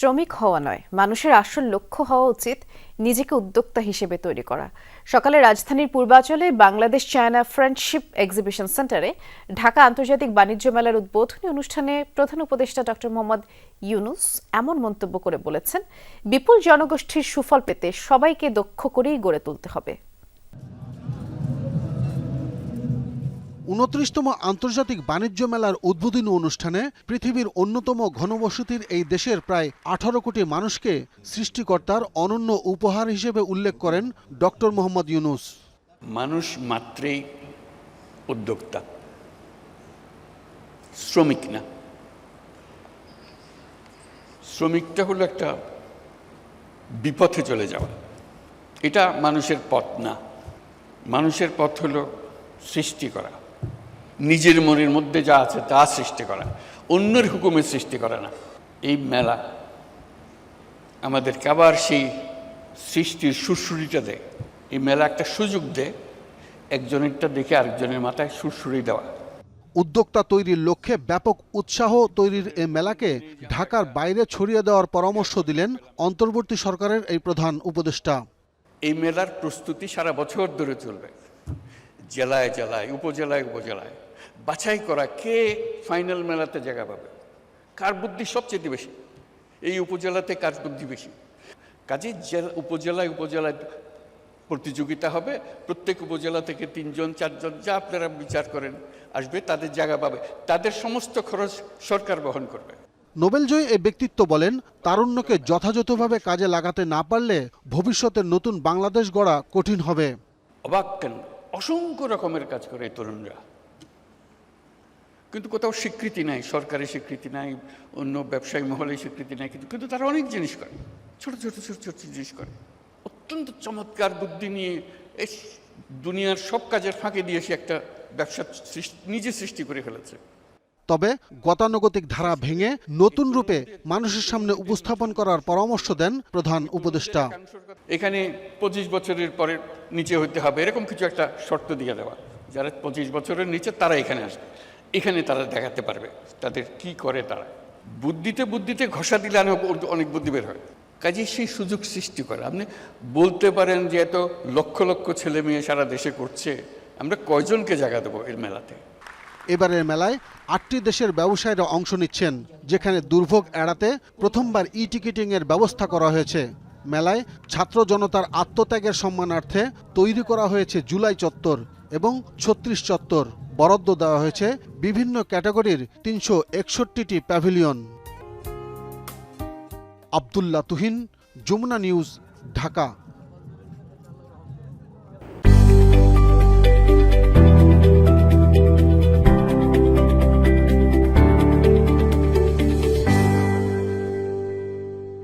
শ্রমিক হওয়া নয়, মানুষের আসল লক্ষ্য হওয়া উচিত নিজেকে উদ্যোক্তা হিসেবে তৈরি করা। সকালে রাজধানীর পূর্বাঞ্চলে বাংলাদেশ চায়না ফ্রেন্ডশিপ এক্সিবিশন সেন্টারে ঢাকা আন্তর্জাতিক বাণিজ্য মেলার উদ্বোধনী অনুষ্ঠানে প্রধান উপদেষ্টা ডক্টর মোহাম্মদ ইউনুস এমন মন্তব্য করে বলেছেন, বিপুল জনগোষ্ঠীর সুফল পেতে সবাইকে দক্ষ করেই গড়ে তুলতে হবে। উনত্রিশতম আন্তর্জাতিক বাণিজ্য মেলার উদ্বোধনী অনুষ্ঠানে পৃথিবীর অন্যতম ঘনবসতির এই দেশের প্রায় আঠারো কোটি মানুষকে সৃষ্টিকর্তার অনন্য উপহার হিসেবে উল্লেখ করেন ডক্টর মোহাম্মদ ইউনুস। মানুষ মাত্রেই উদ্যোক্তা, শ্রমিক না। শ্রমিকটা হলো একটা বিপথে চলে যাওয়া। এটা মানুষের পথ না। মানুষের পথ হলো সৃষ্টি করা। নিজের মনের মধ্যে যা আছে তা সৃষ্টি করা। অন্যের হুকুমের সৃষ্টি করে না। এই মেলা আমাদেরকে আবার সেই সৃষ্টির সুরসুরিটা দেয় এই মেলা একটা সুযোগ দেয় একজনেরটা দেখে আরেকজনের মাথায় সুরসুরি দেওয়া। উদ্যোক্তা তৈরির লক্ষ্যে ব্যাপক উৎসাহ তৈরির এ মেলাকে ঢাকার বাইরে ছড়িয়ে দেওয়ার পরামর্শ দিলেন অন্তর্বর্তী সরকারের এই প্রধান উপদেষ্টা। এই মেলার প্রস্তুতি সারা বছর ধরে চলবে। জেলায় জেলায় উপজেলায় উপজেলায়। বাছাই করা কে ফাইনাল মেলাতে জায়গা পাবে? কার বুদ্ধি সবচেয়ে বেশি? এই উপজেলাতে কার বুদ্ধি বেশি? কাজে জেলা উপজেলায় উপজেলায় প্রতিযোগিতা হবে প্রত্যেক উপজেলা থেকে তিনজন চারজন যা আপনারা বিচার করেন আসবে তাদের জায়গা পাবে। তাদের সমস্ত খরচ সরকার বহন করবে। নোবেলজয়ী এই ব্যক্তিত্ব বলেন তারুণ্যকে যথাযথভাবে কাজে লাগাতে না পারলে ভবিষ্যতের নতুন বাংলাদেশ গড়া কঠিন হবে। অবাক কেন? অসংখ্য রকমের কাজ করে এই তরুণরা। কিন্তু কোথাও স্বীকৃতি নাই সরকারি স্বীকৃতি নাই অন্য ব্যবসায়ী মহলে স্বীকৃতি নাই কিন্তু কিন্তু তারা অনেক জিনিস করে ছোট ছোট ছোট ছোট জিনিস করে। অত্যন্ত চমৎকার বুদ্ধি নিয়ে এই দুনিয়ার সব কাজের ফাঁকে দিয়ে সে একটা ব্যবসা নিজে সৃষ্টি করে ফেলেছে। তবে গতানুগতিক ধারা ভেঙে নতুন রূপে মানুষের সামনে উপস্থাপন করার পরামর্শ দেন প্রধান উপদেষ্টা। এখানে পঁচিশ বছরের পরে নিচে হইতে হবে এরকম কিছু একটা শর্ত দিয়ে দেওয়া। যারা পঁচিশ বছরের নিচে তারা এখানে আসবে। এখানে তারা দেখাতে পারবে তাদের কি করে তারা। বুদ্ধিতে বুদ্ধিতে ঘষা দিলে অনেক বুদ্ধি বের হয়। কাজে সেই সুযোগ সৃষ্টি করে। আপনি বলতে পারেন যে এত লক্ষ লক্ষ ছেলে মেয়ে সারা দেশে করছে, আমরা কয়জনকে জায়গা দেবো এর মেলাতে? এবারের মেলায় আটটি দেশের ব্যবসায়ীরা অংশ নিচ্ছেন, যেখানে দুর্ভোগ এড়াতে প্রথমবার ই টিকিটিং এর ব্যবস্থা করা হয়েছে। মেলায় ছাত্র জনতার আত্মত্যাগের সম্মানার্থে তৈরি করা হয়েছে জুলাই চত্বর। এবং ছত্রিশ চত্বর বরাদ্দ দেওয়া হয়েছে বিভিন্ন ক্যাটাগরির তিনশো একষট্টিটি প্যাভিলিয়ন। আবদুল্লাহ তুহিন, যমুনা নিউজ, ঢাকা।